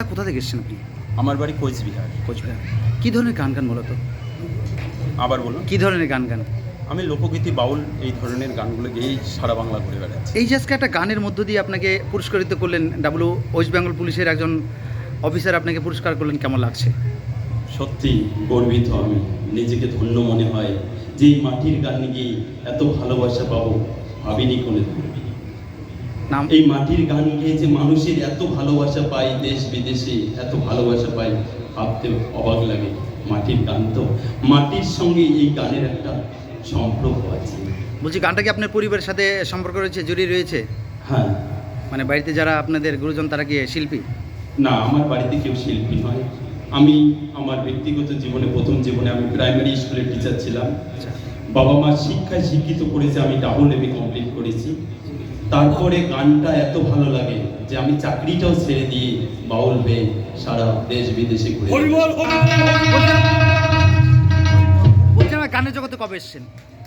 কোথা থেকে এসেছেন আপনি? আমার বাড়ি কোচবিহার। কোচবিহার। কী ধরনের গান গান মূলত? আবার বলুন। কী ধরনের গান গান? আমি লোকগীতি বাউল এই ধরনের গানগুলো গেয়েই সারা বাংলা ঘুরে বেড়াচ্ছি। এই যে আজকে একটা গানের মধ্য দিয়ে আপনাকে পুরস্কৃত করলেন ডাব্লিউ ওয়েস্ট বেঙ্গল পুলিশের একজন অফিসার আপনাকে পুরস্কার করলেন কেমন লাগছে? সত্যি গর্বিত আমি। নিজেকে ধন্য মনে হয়। যে মাটির গান গিয়ে এত ভালোবাসা পাবো ভাবিনি কোনো নাম? এই মাটির গান গেয়ে যে মানুষের এত ভালোবাসা পাই দেশ বিদেশে এত ভালোবাসা পাই ভাবতে অবাক লাগে। মাটির গান তো মাটির সঙ্গে এই গানের একটা সম্পর্ক আছে। বলছি গানটা কি আপনার পরিবারের সাথে সম্পর্ক রয়েছে জড়িয়ে রয়েছে? হ্যাঁ। মানে বাড়িতে যারা আপনাদের গুরুজন তারা কি শিল্পী? না আমার বাড়িতে কেউ শিল্পী নয়। আমি আমার ব্যক্তিগত জীবনে প্রথম জীবনে আমি প্রাইমারি স্কুলের টিচার ছিলাম। আচ্ছা। বাবা মা শিক্ষায় শিক্ষিত করেছে আমি ডাবল এমএ কমপ্লিট করেছি। তারপরে গানটা এত ভালো লাগে যে আমি চাকরিটাও ছেড়ে দিয়ে বাউল হয়ে সারা দেশ বিদেশে ঘুরে গানের জগতে কবে এসেছেন?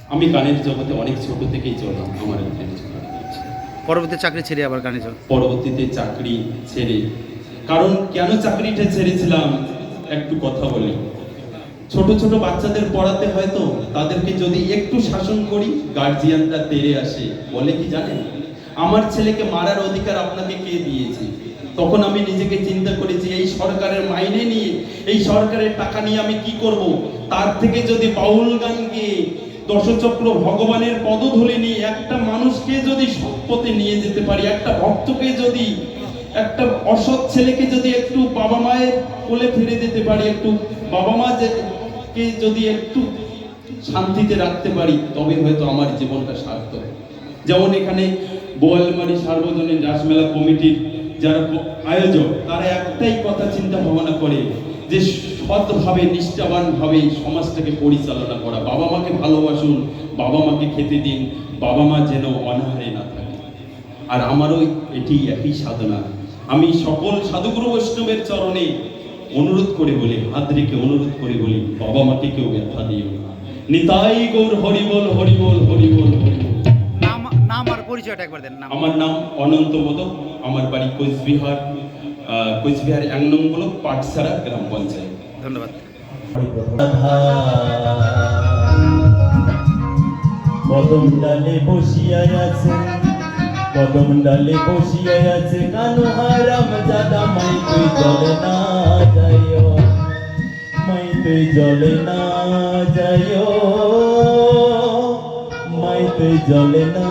আমি গানের জগতে অনেক ছোট থেকেই চললাম আমার পরবর্তী চাকরি ছেড়ে আবার গানের জগৎ পরবর্তীতে চাকরি ছেড়ে কারণ কেন চাকরিটা ছেড়েছিলাম? একটু কথা বলি। ছোট ছোট বাচ্চাদের পড়াতে হয়তো তাদেরকে যদি একটু শাসন করি গার্জিয়ানরা তেড়ে আসে বলে কি জানেন? আমার ছেলেকে মারার অধিকার আপনাকে কে দিয়েছে? তখন আমি নিজেকে চিন্তা করেছি, এই সরকারের মাইনে নিয়ে, এই সরকারের টাকা নিয়ে আমি কি করব? তার থেকে যদি বাউল গান গিয়ে দশচক্র ভগবানের পদধূলি নিয়ে একটা মানুষকে যদি সম্পদে নিয়ে যেতে পারি, একটা ভক্তকে যদি, একটা অসৎ ছেলেকে যদি একটু বাবা মায়ের কোলে ফিরে দিতে পারি, একটু বাবা মা কে যদি একটু শান্তিতে রাখতে পারি তবে হয়তো আমার জীবনটা সার্থক। যেমন এখানে বোয়ালমারি সার্বজনীন রাসমেলা কমিটির যারা আয়োজক, তারা একটাই কথা চিন্তা ভাবনা করে যে সৎভাবে, নিষ্ঠাবানভাবে সমাজটাকে পরিচালনা করা। বাবা মাকে ভালোবাসুন, বাবা মাকে খেতে দিন, বাবা মা যেন অনাহারে না থাকে। আর আমারও এটি একই সাধনা। আমি সকল সাধুগুরু বৈষ্ণবের চরণে অনুরোধ করে বলি, হাত রেখে অনুরোধ করে বলি, বাবা মাকে কেউ ব্যথা দিও না। নিতাই গৌর, হরিবল হরিবল হরিবল হরিবল। পরিচয়টা একবার দেন আমার নাম অনন্ত মোদক আমার বাড়ি কোচবিহার কোচবিহার এক নং ব্লক পাটসারা গ্রাম পঞ্চায়েত। ধন্যবাদ। কদম ডালে বসিয়া আছে কদম ডালে বসিয়া আছে কানু হারাম জাদা মাই তুই জলে না যাইও মাই তুই জলে না যাইও মাই তুই জলে না